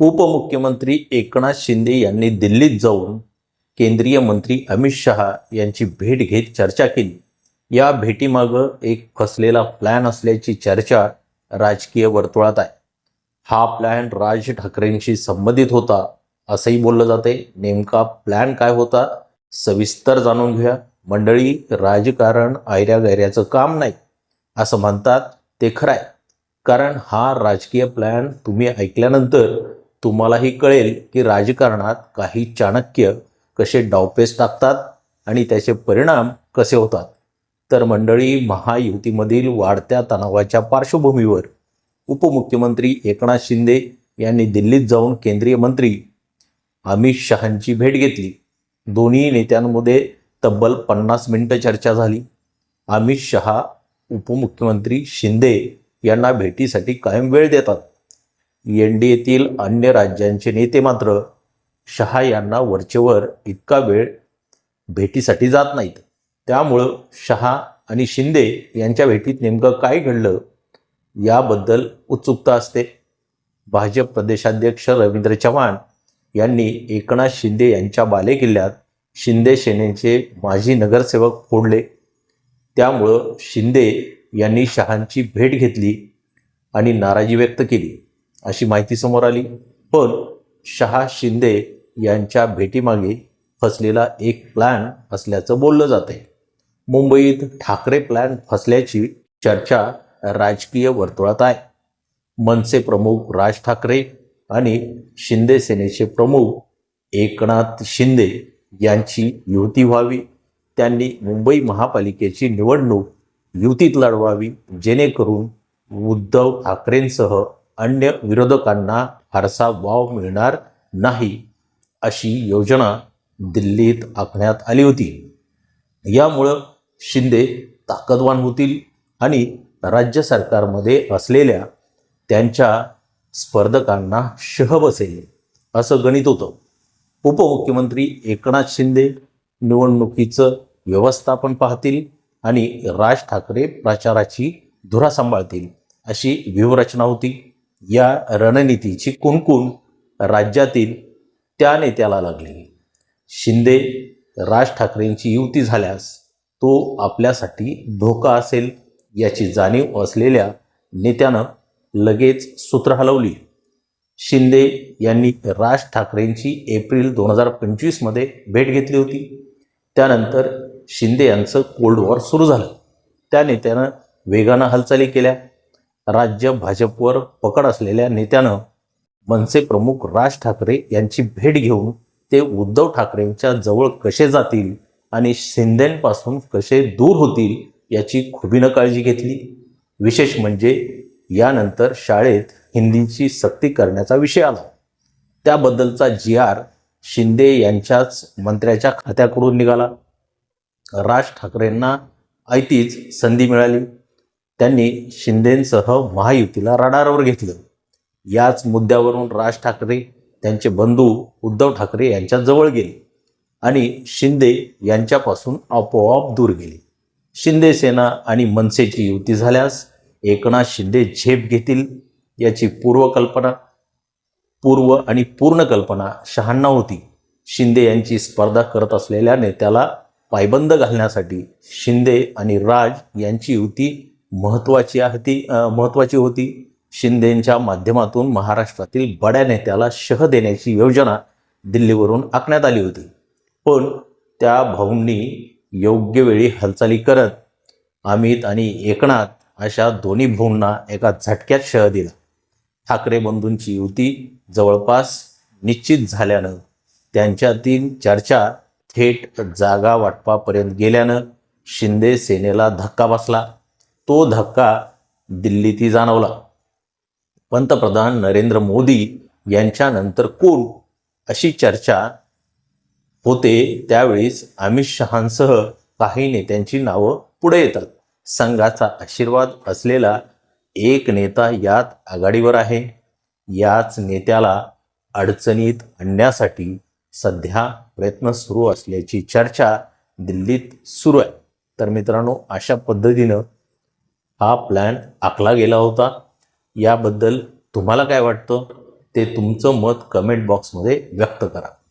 उपमुख्यमंत्री एकनाथ शिंदे यांनी दिल्लीत जाऊन केंद्रीय मंत्री अमित शहा यांची भेट घेत चर्चा केली. या भेटीमागं एक फसलेला प्लॅन असल्याची चर्चा राजकीय वर्तुळात आहे. हा प्लॅन राज ठाकरेंशी संबंधित होता असंही बोललं जाते. नेमका प्लॅन काय होता सविस्तर जाणून घ्या मंडळी राजकारण आयऱ्या गैऱ्याचं काम नाही असं म्हणतात ते खरं आहे. कारण हा राजकीय प्लॅन तुम्ही ऐकल्यानंतर तुम्हालाही कळेल की राजकारणात काही चाणक्य कसे डावपेच टाकतात आणि त्याचे परिणाम कसे होतात. तर मंडळी महायुतीमधील वाढत्या तणावाच्या पार्श्वभूमीवर उपमुख्यमंत्री एकनाथ शिंदे यांनी दिल्लीत जाऊन केंद्रीय मंत्री अमित शहांची भेट घेतली. दोन्ही नेत्यांमध्ये तब्बल पन्नास मिनिटं चर्चा झाली. अमित शहा उपमुख्यमंत्री शिंदे यांना भेटीसाठी कायम वेळ देतात. एन डी एतील अन्य राज्यांचे नेते मात्र शहा यांना वरचेवर इतका वेळ भेटीसाठी जात नाहीत. त्यामुळं शहा आणि शिंदे यांच्या भेटीत नेमकं काय घडलं याबद्दल उत्सुकता असते. भाजप प्रदेशाध्यक्ष रवींद्र चव्हाण यांनी एकनाथ शिंदे यांच्या बालेकिल्ल्यात शिंदे सेनेचे माजी नगरसेवक फोडले. त्यामुळं शिंदे यांनी शहांची भेट घेतली आणि नाराजी व्यक्त केली. अशी माहिती समोर आली. पण शहा शिंदे यांच्या भेटीमागे फसलेला एक प्लॅन असल्याचं बोललं जाते मुंबईत ठाकरे प्लॅन फसल्याची चर्चा राजकीय वर्तुळात आहे. मनसे प्रमुख राज ठाकरे आणि शिंदे सेनेचे प्रमुख एकनाथ शिंदे यांची युती व्हावी. त्यांनी मुंबई महापालिकेची निवडणूक युतीत लढवावी जेणेकरून उद्धव ठाकरेंसह अन्य विरोधकांना फारसा वाव मिळणार नाही अशी योजना दिल्लीत आखण्यात आली होती. यामुळं शिंदे ताकदवान होतील आणि राज्य सरकारमध्ये असलेल्या त्यांच्या स्पर्धकांना शह बसेल असं गणित होतं. उपमुख्यमंत्री एकनाथ शिंदे निवडणुकीचं व्यवस्थापन पाहतील आणि राज ठाकरे प्रचाराची धुरा सांभाळतील अशी व्यूहरचना होती. या रणनीतीची कुणकुण राज्यातील त्या नेत्याला लागली. शिंदे राज ठाकरेंची युती झाल्यास तो आपल्यासाठी धोका असेल याची जाणीव असलेल्या नेत्यानं लगेच सूत्र हलवली. शिंदे यांनी राज ठाकरेंची एप्रिल दोन हजार पंचवीसमध्ये भेट घेतली होती. त्यानंतर शिंदे यांचं कोल्ड वॉर सुरू झालं. त्या नेत्यानं वेगानं हालचाली केल्या. राज्य भाजपवर पकड असलेल्या नेत्यानं मनसे प्रमुख राज ठाकरे यांची भेट घेऊन ते उद्धव ठाकरेंच्या जवळ कसे जातील आणि शिंदेंपासून कसे दूर होतील याची खुबीनं काळजी घेतली. विशेष म्हणजे यानंतर शाळेत हिंदीची सक्ती करण्याचा विषय आला. त्याबद्दलचा जी आर शिंदे यांच्याच मंत्र्याच्या खात्याकडून निघाला. राज ठाकरेंना ऐतीच संधी मिळाली. त्यांनी शिंदेंसह महायुतीला रडारवर घेतलं. याच मुद्द्यावरून राज ठाकरे त्यांचे बंधू उद्धव ठाकरे यांच्या जवळ गेले आणि शिंदे यांच्यापासून आपोआप दूर गेले. शिंदे सेना आणि मनसेची युती झाल्यास एकनाथ शिंदे झेप घेतील याची पूर्वकल्पना पूर्व आणि पूर्ण कल्पना शहांना होती. शिंदे यांची स्पर्धा करत असलेल्या नेत्याला पायबंद घालण्यासाठी शिंदे आणि राज यांची युती महत्त्वाची होती महत्त्वाची होती. शिंदेंच्या माध्यमातून महाराष्ट्रातील बड्या नेत्याला शह देण्याची योजना दिल्लीवरून आखण्यात आली होती. पण त्या भाऊंनी योग्य वेळी हालचाली करत अमित आणि एकनाथ अशा दोन्ही भाऊंना एका झटक्यात शह दिला. ठाकरे बंधूंची युती जवळपास निश्चित झाल्यानं त्यांच्यातील चर्चा थेट जागा वाटपापर्यंत गेल्यानं शिंदे सेनेला धक्का बसला. तो धक्का दिल्लीतही जाणवला. पंतप्रधान नरेंद्र मोदी यांच्यानंतर कोण? अशी चर्चा होते त्यावेळीस अमित शहांसह काही नेत्यांची नावं पुढे येतात. संघाचा आशीर्वाद असलेला एक नेता यात आघाडीवर आहे. याच नेत्याला अडचणीत आणण्यासाठी सध्या प्रयत्न सुरू असल्याची चर्चा दिल्लीत सुरू आहे. तर मित्रांनो अशा पद्धतीनं हा प्लॅन आखला गेला होता. याबद्दल तुम्हाला काय वाटतं? ते तुमचं मत कमेंट बॉक्समध्ये व्यक्त करा.